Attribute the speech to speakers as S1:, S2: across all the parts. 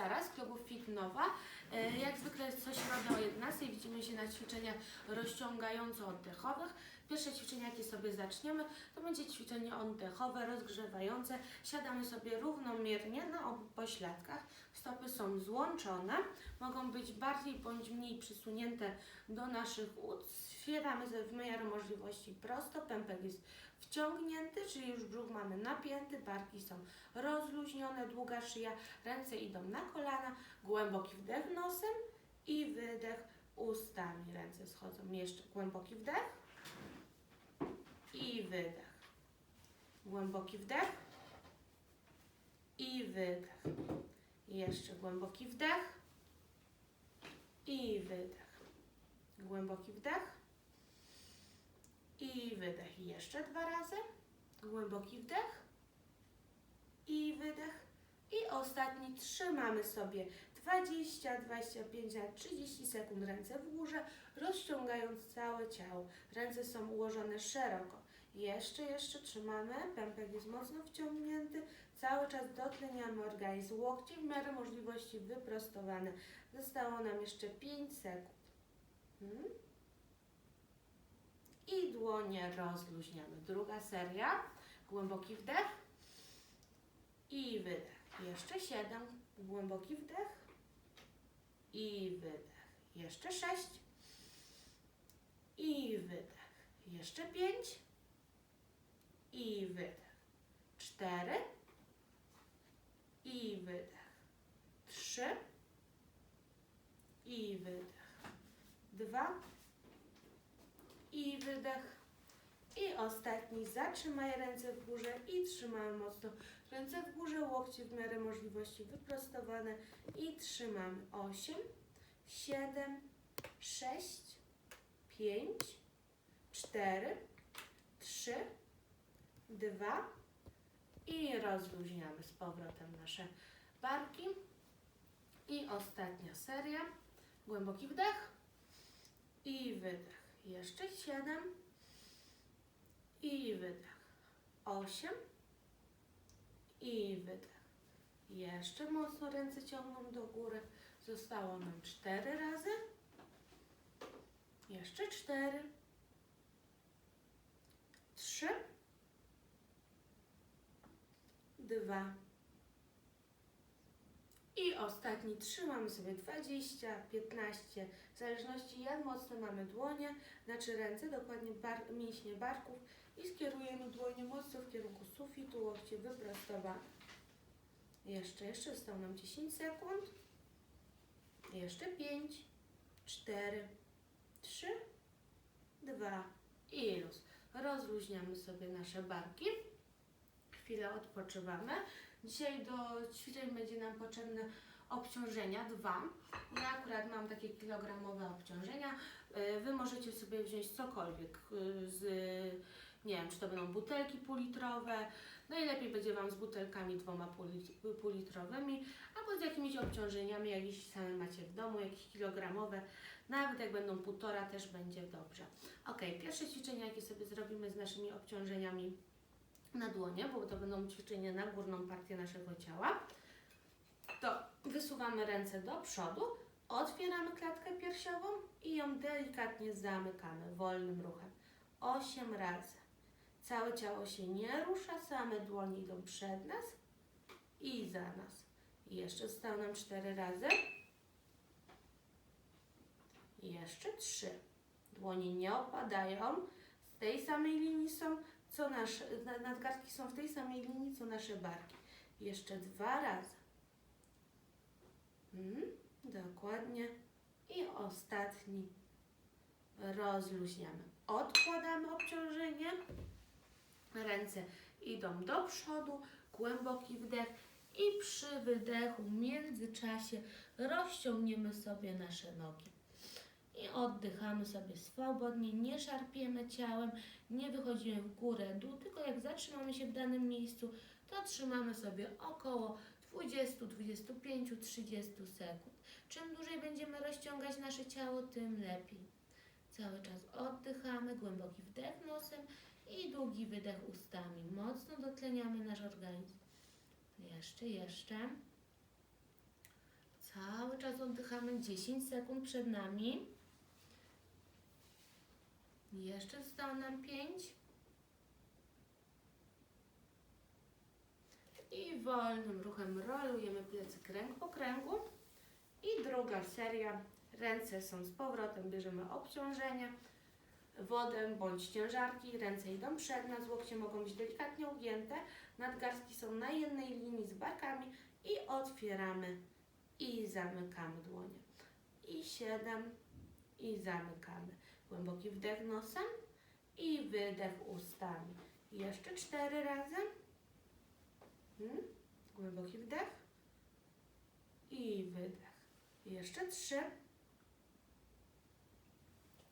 S1: Sara z klubu Fit Nowa. E, Jak zwykle co środę o 11 widzimy się na ćwiczeniach rozciągająco-oddechowych. Pierwsze ćwiczenie, jakie sobie zaczniemy, to będzie ćwiczenie oddechowe, rozgrzewające. Siadamy sobie równomiernie na obu pośladkach. Stopy są złączone, mogą być bardziej bądź mniej przysunięte do naszych ud. Otwieramy w miarę możliwości prosto, pępek jest wciągnięty, czyli już brzuch mamy napięty, barki są rozluźnione, długa szyja, ręce idą na kolana, głęboki wdech nosem i wydech ustami. Ręce schodzą. Jeszcze głęboki wdech i wydech. Głęboki wdech i wydech. Jeszcze głęboki wdech i wydech. Głęboki wdech i wydech. Jeszcze dwa razy. Głęboki wdech i wydech. I ostatni trzymamy sobie 20, 25, na 30 sekund ręce w górze, rozciągając całe ciało. Ręce są ułożone szeroko. Jeszcze, jeszcze trzymamy. Pępek jest mocno wciągnięty. Cały czas dotleniamy organizm. Łokcie w miarę możliwości wyprostowane. Zostało nam jeszcze 5 sekund. Hmm? Dłonie rozluźniamy. Druga seria. Głęboki wdech i wydech. Jeszcze siedem. Głęboki wdech i wydech. Jeszcze sześć i wydech. Jeszcze pięć i wydech. Cztery i wydech. Trzy i wydech. Dwa i wydech. I ostatni, zatrzymaj ręce w górze i trzymamy mocno. Ręce w górze, łokcie w miarę możliwości wyprostowane i trzymamy. 8, 7, 6, 5, 4, 3, 2 i rozluźniamy z powrotem nasze barki. I ostatnia seria. Głęboki wdech i wydech. Jeszcze 7 i wydech. 8 i wydech. Jeszcze mocno ręce ciągną do góry. Zostało nam 4 razy. Jeszcze 4. 3 2 i ostatni trzymamy sobie 20, 15, w zależności jak mocno mamy dłonie, znaczy ręce, dokładnie bar mięśnie barków i skierujemy dłonie mocno w kierunku sufitu, łokcie wyprostowane. Jeszcze, jeszcze zostało nam 10 sekund. Jeszcze 5, 4, 3, 2 i luz. Rozluźniamy sobie nasze barki. Chwilę odpoczywamy. Dzisiaj do ćwiczeń będzie nam potrzebne obciążenia, dwa. Ja akurat mam takie kilogramowe obciążenia. Y, Wy możecie sobie wziąć cokolwiek y, z, nie wiem, czy to będą butelki półlitrowe. Najlepiej będzie Wam z butelkami dwoma półlit- półlitrowymi, albo z jakimiś obciążeniami, jakieś same macie w domu, jakieś kilogramowe. Nawet jak będą półtora, też będzie dobrze. Ok, pierwsze ćwiczenie, jakie sobie zrobimy z naszymi obciążeniami na dłonie, bo to będą ćwiczenia na górną partię naszego ciała, to wysuwamy ręce do przodu, otwieramy klatkę piersiową i ją delikatnie zamykamy wolnym ruchem. 8 razy. Całe ciało się nie rusza, same dłonie idą przed nas i za nas. I jeszcze zostało nam 4 razy. I jeszcze 3. Dłonie nie opadają. Z tej samej linii są co nasze, na- nadgarstki są w tej samej linii, co nasze barki. Jeszcze dwa razy. Mhm, dokładnie. I ostatni. Rozluźniamy. Odkładamy obciążenie. Ręce idą do przodu. Głęboki wdech. I przy wydechu w międzyczasie rozciągniemy sobie nasze nogi. I oddychamy sobie swobodnie, nie szarpiemy ciałem, nie wychodzimy w górę, dół, tylko jak zatrzymamy się w danym miejscu, to trzymamy sobie około 20, 25, 30 sekund. Czym dłużej będziemy rozciągać nasze ciało, tym lepiej. Cały czas oddychamy, głęboki wdech nosem i długi wydech ustami. Mocno dotleniamy nasz organizm. Jeszcze, jeszcze. mamy 10 sekund przed nami. Jeszcze zostało nam 5. I wolnym ruchem rolujemy plecy kręg po kręgu. I druga seria. Ręce są z powrotem, bierzemy obciążenie, wodę bądź ciężarki. Ręce idą przed nas, łokcie mogą być delikatnie ugięte. Nadgarstki są na jednej linii z barkami i otwieramy i zamykamy dłonie. I siedem i zamykamy. Głęboki wdech nosem i wydech ustami. Jeszcze cztery razy. Hmm? Głęboki wdech i wydech. Jeszcze trzy.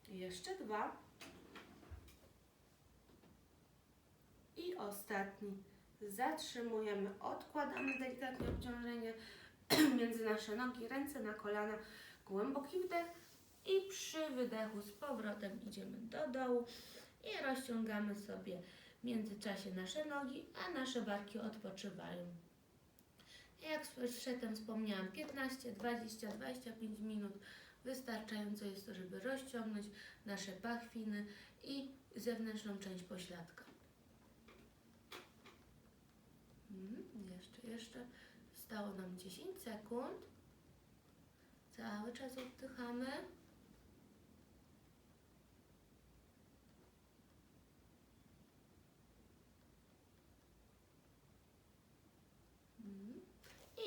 S1: Jeszcze dwa. I ostatni. Zatrzymujemy, odkładamy delikatnie obciążenie między nasze nogi, ręce na kolana, głęboki wdech i przy wydechu z powrotem idziemy do dołu i rozciągamy sobie w międzyczasie nasze nogi, a nasze barki odpoczywają. Jak przedtem wspomniałam, 15, 20, 25 minut wystarczająco jest to, żeby rozciągnąć nasze pachwiny i zewnętrzną część pośladka. Mhm, jeszcze, jeszcze. Zostało nam 10 sekund. Cały czas oddychamy. Mhm.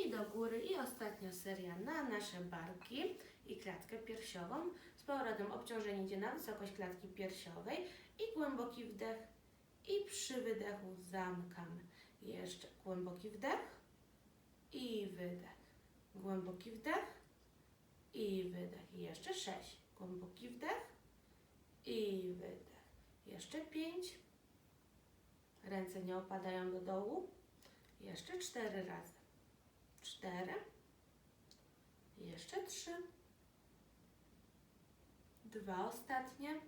S1: I do góry. I ostatnia seria na nasze barki i klatkę piersiową. Z powrotem obciążenie idzie na wysokość klatki piersiowej i głęboki wdech. I przy wydechu zamykamy. Jeszcze głęboki wdech i wydech. Głęboki wdech i wydech. Jeszcze sześć. Głęboki wdech i wydech. Jeszcze pięć. Ręce nie opadają do dołu. Jeszcze cztery razy. Cztery. Jeszcze trzy. Dwa ostatnie.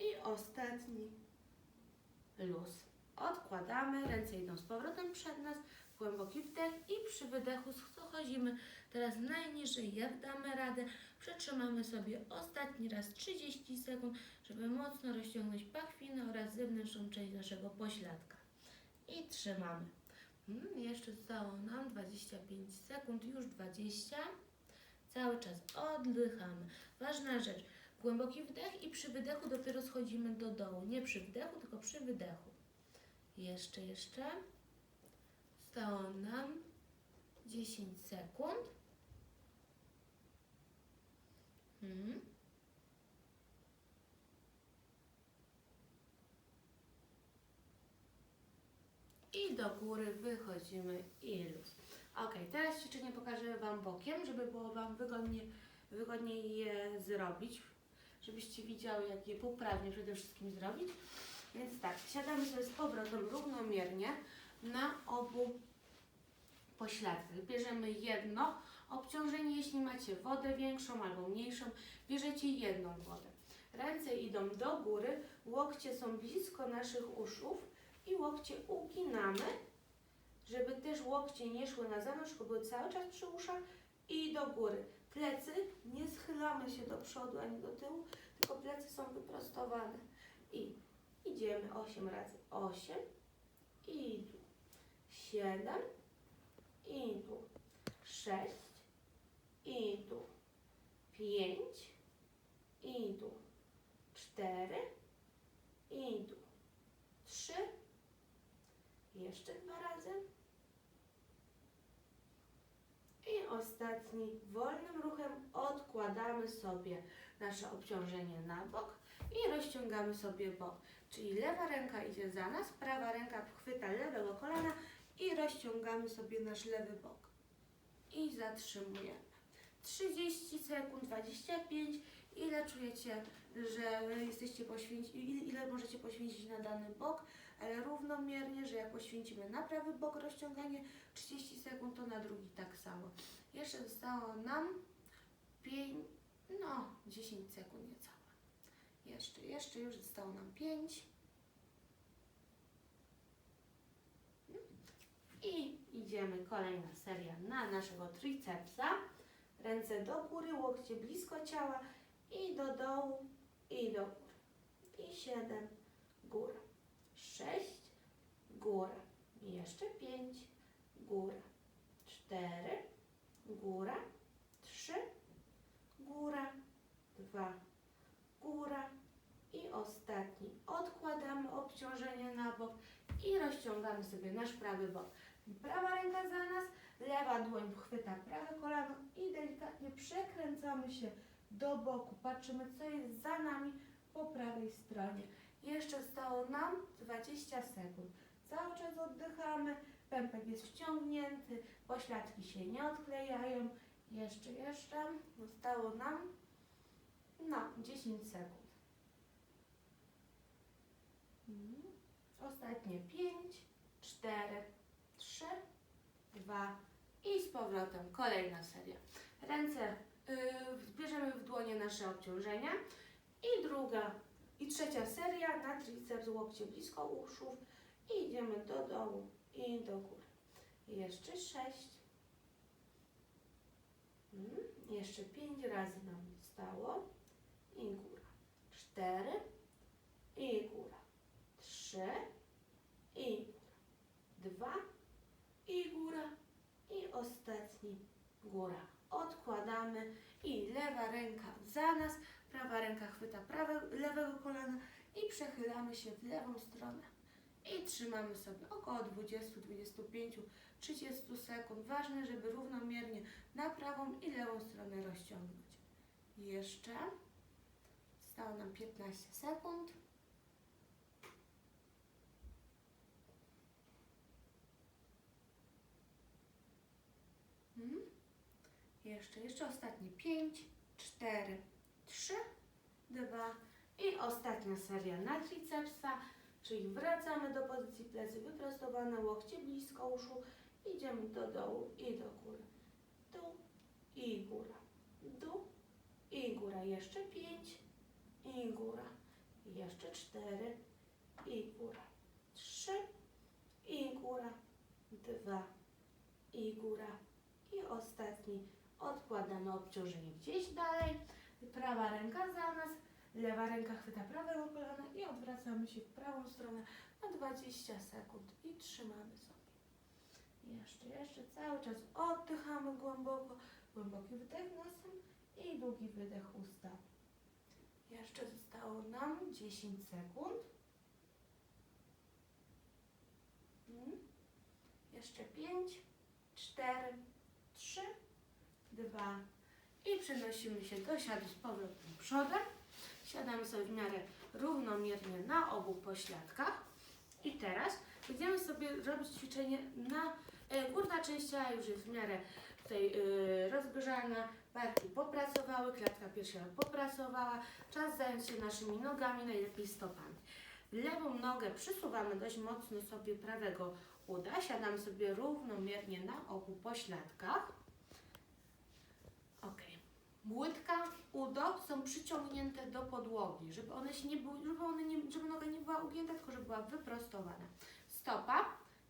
S1: I ostatni luz. Odkładamy, ręce idą z powrotem przed nas, głęboki wdech i przy wydechu schodzimy teraz najniżej, jak damy radę. Przytrzymamy sobie ostatni raz 30 sekund, żeby mocno rozciągnąć pachwinę oraz zewnętrzną część naszego pośladka. I trzymamy. Hmm, jeszcze zostało nam 25 sekund, już 20. Cały czas oddychamy. Ważna rzecz, głęboki wdech i przy wydechu dopiero schodzimy do dołu. Nie przy wdechu, tylko przy wydechu. Jeszcze, jeszcze. Zostało nam 10 sekund. Hmm. I do góry wychodzimy i luz. Ok, teraz ćwiczenie pokażę Wam bokiem, żeby było Wam wygodnie, wygodniej je zrobić, żebyście widziały, jak je poprawnie przede wszystkim zrobić. Więc tak, siadamy sobie z powrotem równomiernie na obu pośladkach. Bierzemy jedno obciążenie, jeśli macie wodę większą albo mniejszą, bierzecie jedną wodę. Ręce idą do góry, łokcie są blisko naszych uszów i łokcie uginamy, żeby też łokcie nie szły na zewnątrz, tylko były cały czas przy uszach i do góry. Plecy nie schylamy się do przodu ani do tyłu, tylko plecy są wyprostowane. I idziemy 8 razy 8 i tu 7 i tu 6 i tu 5 i tu 4 i tu 3 jeszcze dwa razy i ostatni wolnym ruchem odkładamy sobie nasze obciążenie na bok i rozciągamy sobie bok. Czyli lewa ręka idzie za nas, prawa ręka chwyta lewego kolana i rozciągamy sobie nasz lewy bok. I zatrzymujemy. 30 sekund, 25. Ile czujecie, że jesteście poświęci, ile możecie poświęcić na dany bok, ale równomiernie, że jak poświęcimy na prawy bok rozciąganie 30 sekund, to na drugi tak samo. Jeszcze zostało nam 5, no 10 sekund niecałe. Jeszcze, jeszcze już zostało nam 5. I idziemy, kolejna seria na naszego tricepsa. Ręce do góry, łokcie blisko ciała i do dołu i do góry. I siedem, góra. Sześć, góra. Jeszcze pięć, góra. Cztery, góra. Trzy, góra. Dwa, góra. I ostatni. Odkładamy obciążenie na bok i rozciągamy sobie nasz prawy bok. Prawa ręka za nas, lewa dłoń chwyta prawe kolano i delikatnie przekręcamy się do boku. Patrzymy, co jest za nami po prawej stronie. Jeszcze zostało nam 20 sekund. Cały czas oddychamy, pępek jest wciągnięty, pośladki się nie odklejają. Jeszcze, jeszcze. Zostało nam no 10 sekund. Mhm. Ostatnie 5, 4, 3, 2 i z powrotem kolejna seria. Ręce yy, bierzemy w dłonie nasze obciążenia i druga i trzecia seria na triceps łokcie blisko uszów i idziemy do dołu i do góry. Jeszcze 6. Mhm. Jeszcze 5 razy nam zostało i góra. 4 i góra. 3 i góra. 2 i góra. I ostatni góra. Odkładamy i lewa ręka za nas, prawa ręka chwyta prawe, lewego kolana i przechylamy się w lewą stronę. I trzymamy sobie około 20, 25, 30 sekund. Ważne, żeby równomiernie na prawą i lewą stronę rozciągnąć. Jeszcze. Zostało nam 15 sekund. Mhm. Jeszcze, jeszcze ostatnie 5, 4, 3, 2 i ostatnia seria na tricepsa, czyli wracamy do pozycji plecy wyprostowane, łokcie blisko uszu, idziemy do dołu i do góry. Dół i góra. Dół i góra. Jeszcze 5 i góra. Jeszcze 4 i góra. 3 i góra. 2 i góra. I ostatni odkładamy obciążenie gdzieś dalej. Prawa ręka za nas, lewa ręka chwyta prawego kolana i odwracamy się w prawą stronę na 20 sekund i trzymamy sobie. Jeszcze, jeszcze cały czas oddychamy głęboko, głęboki wdech nosem i długi wydech usta. Jeszcze zostało nam 10 sekund. Mm. Jeszcze 5, 4, 3, 2 i przenosimy się do siadu z powrotem przodem. Siadamy sobie w miarę równomiernie na obu pośladkach. I teraz będziemy sobie robić ćwiczenie na e, górna część ciała już jest w miarę tutaj e, rozgrzana, barki popracowały, klatka piersiowa popracowała. Czas zająć się naszymi nogami, najlepiej stopami. Lewą nogę przysuwamy dość mocno sobie prawego uda, siadamy sobie równomiernie na obu pośladkach. Ok. Łydka, udo są przyciągnięte do podłogi, żeby one się nie były, żeby, one nie, żeby noga nie była ugięta, tylko żeby była wyprostowana. Stopa,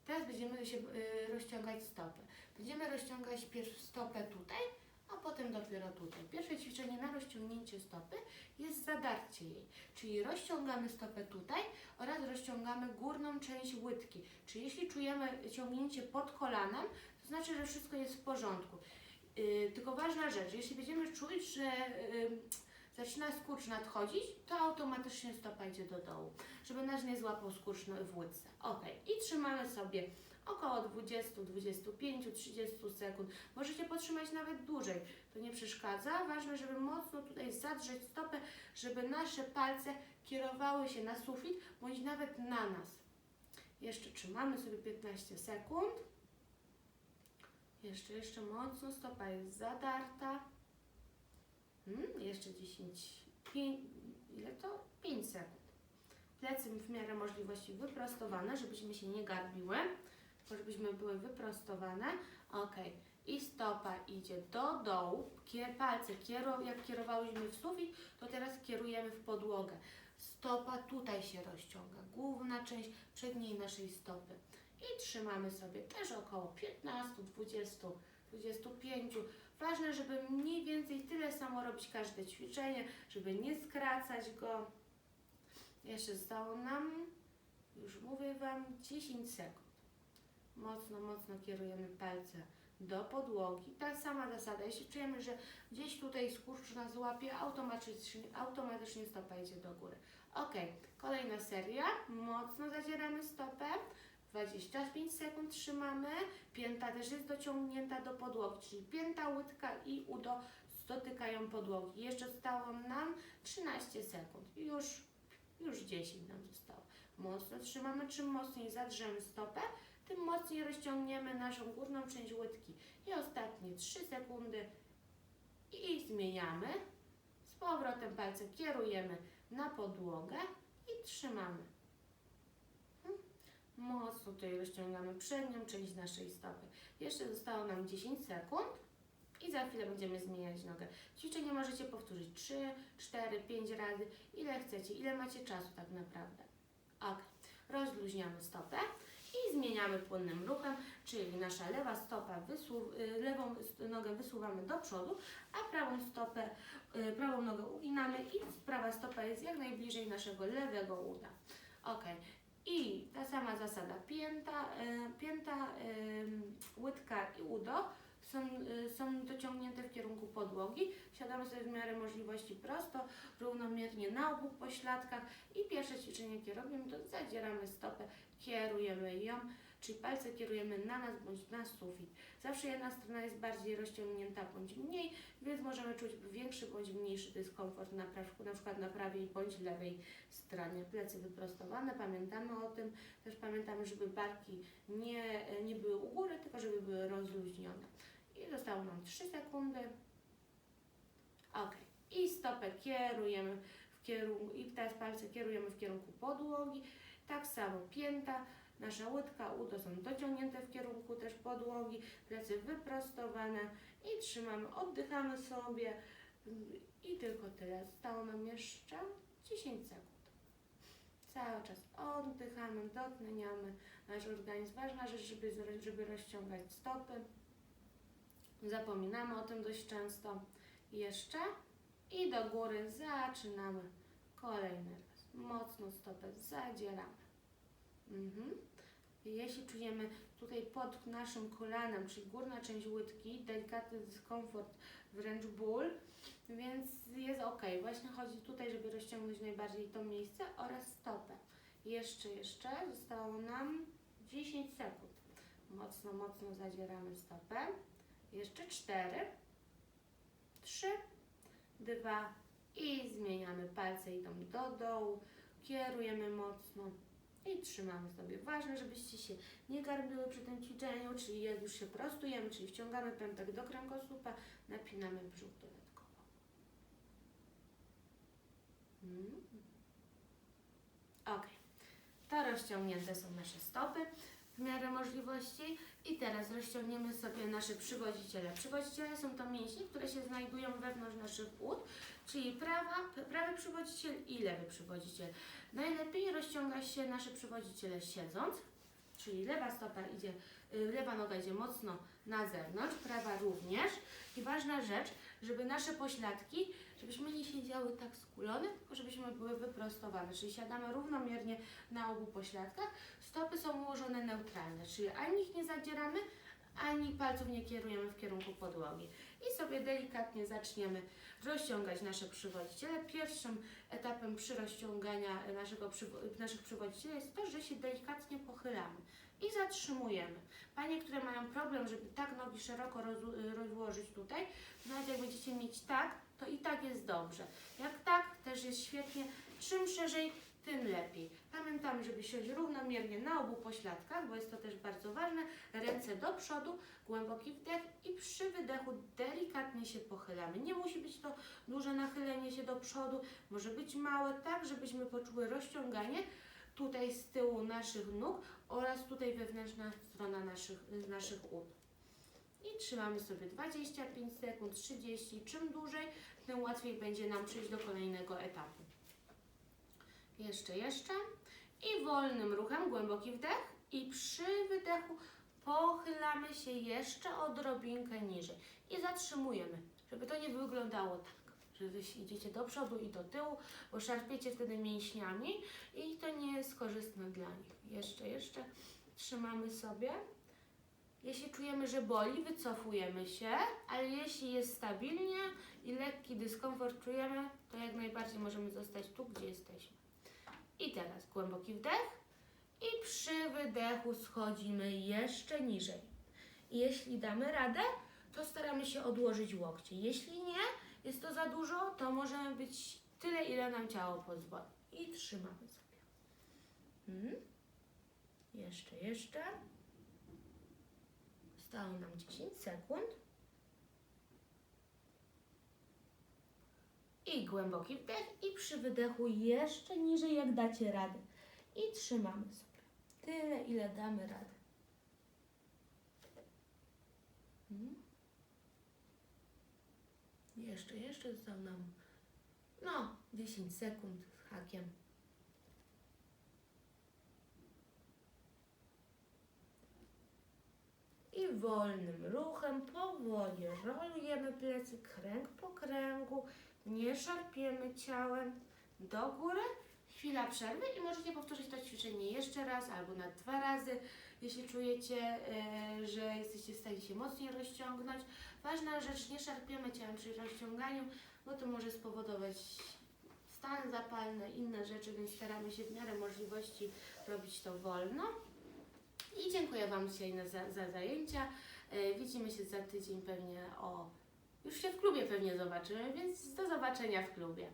S1: teraz będziemy się y, rozciągać stopę. Będziemy rozciągać pierw stopę tutaj, a potem dopiero tutaj. Pierwsze ćwiczenie na rozciągnięcie stopy jest zadarcie jej, czyli rozciągamy stopę tutaj oraz rozciągamy górną część łydki. Czyli jeśli czujemy ciągnięcie pod kolanem, to znaczy, że wszystko jest w porządku. Yy, tylko ważna rzecz, jeśli będziemy czuć, że yy, zaczyna skurcz nadchodzić, to automatycznie stopa idzie do dołu, żeby nas nie złapał skurcz w łydce. Ok, i trzymamy sobie około 20, 25, 30 sekund. Możecie potrzymać nawet dłużej, to nie przeszkadza. Ważne, żeby mocno tutaj zadrzeć stopę, żeby nasze palce kierowały się na sufit, bądź nawet na nas. Jeszcze trzymamy sobie 15 sekund. Jeszcze, jeszcze mocno, stopa jest zadarta. Hmm, jeszcze 10, 5, ile to? 5 sekund. Plecy w miarę możliwości wyprostowane, żebyśmy się nie garbiły, żebyśmy były wyprostowane. Ok. I stopa idzie do dołu, palce kierow, jak kierowałyśmy w sufit, to teraz kierujemy w podłogę. Stopa tutaj się rozciąga, główna część przedniej naszej stopy. I trzymamy sobie też około 15, 20, 25. Ważne, żeby mniej więcej tyle samo robić każde ćwiczenie, żeby nie skracać go. Jeszcze zostało nam, już mówię Wam, 10 sekund. Mocno, mocno kierujemy palce do podłogi. Ta sama zasada. Jeśli czujemy, że gdzieś tutaj skurcz nas łapie, automatycznie, automatycznie stopa idzie do góry. Ok, kolejna seria. Mocno zadzieramy stopę. 25 sekund trzymamy. Pięta też jest dociągnięta do podłogi, czyli pięta, łydka i udo dotykają podłogi. Jeszcze zostało nam 13 sekund. Już, już 10 nam zostało. Mocno trzymamy. Czym mocniej zadrzemy stopę, tym mocniej rozciągniemy naszą górną część łydki. I ostatnie 3 sekundy i zmieniamy. Z powrotem palce kierujemy na podłogę i trzymamy. Mocno tutaj rozciągamy przednią część naszej stopy. Jeszcze zostało nam 10 sekund i za chwilę będziemy zmieniać nogę. Ćwiczenie możecie powtórzyć 3, 4, 5 razy, ile chcecie, ile macie czasu tak naprawdę. Ok, rozluźniamy stopę i zmieniamy płynnym ruchem, czyli nasza lewa stopa, y, lewą nogę wysuwamy do przodu, a prawą stopę, y, prawą nogę uginamy i prawa stopa jest jak najbliżej naszego lewego uda. Ok, i ta sama zasada, pięta, y, pięta łydka i udo są, y, są dociągnięte w kierunku podłogi. Siadamy sobie w miarę możliwości prosto, równomiernie na obu pośladkach i pierwsze ćwiczenie, jakie robimy, to zadzieramy stopę, kierujemy ją, czyli palce kierujemy na nas bądź na sufit. Zawsze jedna strona jest bardziej rozciągnięta bądź mniej, więc możemy czuć większy bądź mniejszy dyskomfort na, pra- na przykład na prawej bądź lewej stronie. Plecy wyprostowane, pamiętamy o tym. Też pamiętamy, żeby barki nie, nie były u góry, tylko żeby były rozluźnione. I zostało nam 3 sekundy. Ok. I stopę kierujemy w kierunku, i teraz palce kierujemy w kierunku podłogi. Tak samo pięta, nasza łydka, udo są dociągnięte w kierunku też podłogi, plecy wyprostowane i trzymamy, oddychamy sobie i tylko tyle. Zostało nam jeszcze 10 sekund. Cały czas oddychamy, dotleniamy nasz organizm. Ważna rzecz, żeby, żeby rozciągać stopy. Zapominamy o tym dość często. Jeszcze i do góry zaczynamy kolejny raz. Mocno stopę zadzieramy. Mhm. Jeśli czujemy tutaj pod naszym kolanem, czyli górna część łydki, delikatny dyskomfort, wręcz ból, więc jest ok. Właśnie chodzi tutaj, żeby rozciągnąć najbardziej to miejsce oraz stopę. Jeszcze, jeszcze zostało nam 10 sekund. Mocno, mocno zadzieramy stopę. Jeszcze 4, 3, 2 i zmieniamy palce, idą do dołu, kierujemy mocno i trzymamy sobie. Ważne, żebyście się nie garbiły przy tym ćwiczeniu, czyli jak już się prostujemy, czyli wciągamy pępek do kręgosłupa, napinamy brzuch dodatkowo. Mm. Ok. To rozciągnięte są nasze stopy w miarę możliwości i teraz rozciągniemy sobie nasze przywodziciele. Przywodziciele są to mięśnie, które się znajdują wewnątrz naszych ud, czyli prawa, prawy przywodziciel i lewy przywodziciel. Najlepiej rozciąga się nasze przywodziciele siedząc, czyli lewa stopa idzie, y, lewa noga idzie mocno na zewnątrz, prawa również. I ważna rzecz, żeby nasze pośladki, żebyśmy nie siedziały tak skulone, tylko żebyśmy były wyprostowane, czyli siadamy równomiernie na obu pośladkach. Stopy są ułożone neutralne, czyli ani ich nie zadzieramy, ani palców nie kierujemy w kierunku podłogi. I sobie delikatnie zaczniemy rozciągać nasze przywodziciele. Pierwszym etapem przy rozciągania naszego, naszych przywodzicieli jest to, że się delikatnie pochylamy i zatrzymujemy. Panie, które mają problem, żeby tak nogi szeroko roz- rozłożyć tutaj, nawet jak będziecie mieć tak, to i tak jest dobrze. Jak tak, też jest świetnie. Czym szerzej, tym lepiej. Pamiętamy, żeby siąść równomiernie na obu pośladkach, bo jest to też bardzo ważne. Ręce do przodu, głęboki wdech i przy wydechu delikatnie się pochylamy. Nie musi być to duże nachylenie się do przodu, może być małe, tak żebyśmy poczuły rozciąganie tutaj z tyłu naszych nóg oraz tutaj wewnętrzna strona naszych, naszych ud. I trzymamy sobie 25 sekund, 30. Czym dłużej, tym łatwiej będzie nam przejść do kolejnego etapu. Jeszcze, jeszcze. I wolnym ruchem, głęboki wdech I przy wydechu pochylamy się jeszcze odrobinkę niżej i zatrzymujemy, żeby to nie wyglądało tak, że wy idziecie do przodu i do tyłu, bo szarpiecie wtedy mięśniami i to nie jest korzystne dla nich. Jeszcze, jeszcze trzymamy sobie. Jeśli czujemy, że boli, wycofujemy się, ale jeśli jest stabilnie i lekki dyskomfort czujemy, to jak najbardziej możemy zostać tu, gdzie jesteśmy. I teraz głęboki wdech i przy wydechu schodzimy jeszcze niżej. Jeśli damy radę, to staramy się odłożyć łokcie. Jeśli nie, jest to za dużo, to możemy być tyle, ile nam ciało pozwoli. I trzymamy sobie. Mhm. Jeszcze, jeszcze. Zostało nam 10 sekund. I głęboki wdech i przy wydechu jeszcze niżej, jak dacie radę. I trzymamy sobie. Tyle, ile damy radę. Mhm. Jeszcze, jeszcze zostało nam no 10 sekund z hakiem. Wolnym ruchem powoli rolujemy plecy kręg po kręgu, nie szarpiemy ciałem do góry. Chwila przerwy i możecie powtórzyć to ćwiczenie jeszcze raz albo na dwa razy, jeśli czujecie, e, że jesteście w stanie się mocniej rozciągnąć. Ważna rzecz, nie szarpiemy ciałem przy rozciąganiu, bo to może spowodować stan zapalny, inne rzeczy, więc staramy się w miarę możliwości robić to wolno. I dziękuję Wam dzisiaj za, za zajęcia. E, Widzimy się za tydzień pewnie o... Już się w klubie pewnie zobaczymy, więc do zobaczenia w klubie.